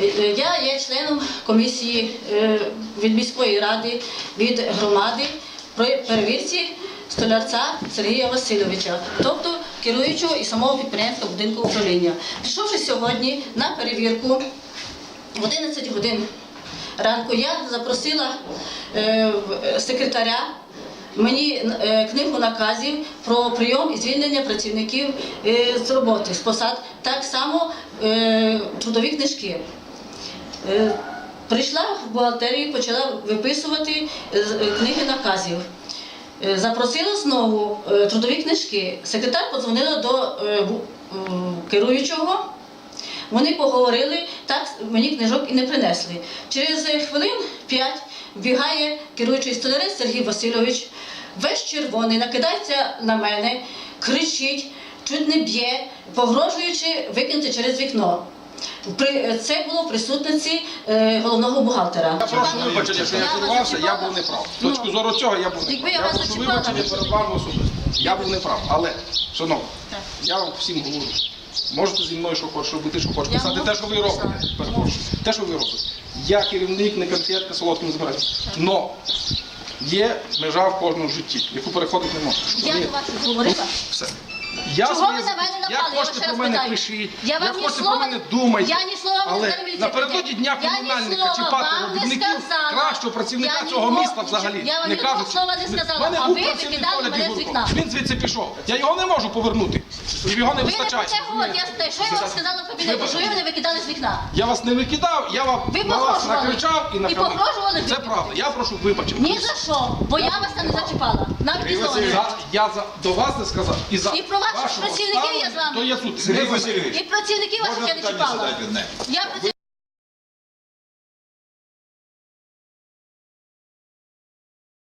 Е, е, Я є членом комісії е, від міської ради, від громади при перевірці столярця Сергія Васильовича, тобто керуючого і самого підприємства будинку управління. Прийшовши сьогодні на перевірку в 11 годин ранку, я запросила секретаря мені книгу наказів про прийом і звільнення працівників з роботи, з посад, так само трудові книжки. Е, Прийшла в бухгалтерію, почала виписувати е, е, книги наказів. Запросила знову трудові книжки. Секретар подзвонила до керуючого. Вони поговорили, так мені книжок і не принесли. Через хвилин п'ять бігає керуючий столярець Сергій Васильович, весь червоний, накидається на мене, кричить, чуть не б'є, погрожуючи викинути через вікно. При- Це було в присутності е, головного бухгалтера. Я прошу вибачення, що я Я вас керувався, я був неправ. З Ну, точки зору цього я був неправ. я прошу вибачення ви- перед вами особисто. Я був неправ. Але, шановні, я вам всім говорю. Можете зі мною що хочеш робити, що хочеш писати те, що ви робите. Перепрошую. Те, що ви робите. Я керівник, не конфетка солодким збирати. Но є межа в кожному житті, яку переходити не можна. Я до вас говорила. Все. Я Чого ви на мене напали? Я вас ще про раз мене питаю. пишіть, Я як вам ні хочете слова- мене думайте. Я ні слова вам не Але напередодні дня Я ні комунальника слова вам не робітників сказала. Кращого працівника Я цього міста взагалі. я вам не ні кажуть. слова не сказала, мене а був ви працівник викидали мене з Дігурко. вікна. Він звідси пішов. Я його не можу повернути. Його не Ви не про вистачає. це говорите, я що я вам сказала в кабінеті, що ви мене викидали з вікна. Я вас не викидав, я вам Ви на вас погрожували. накричав і І накричав. погрожували Це викидати. правда. Я прошу вибачення. Ні за що, бо я вас там не зачіпала. Навіть і зони. За- Я за, до вас не сказав. І, за І про ваших вашого працівників я з ставлення, вами. То я тут. Сергій Не Васильович, І працівників ваших можна я не чіпала. Я працівників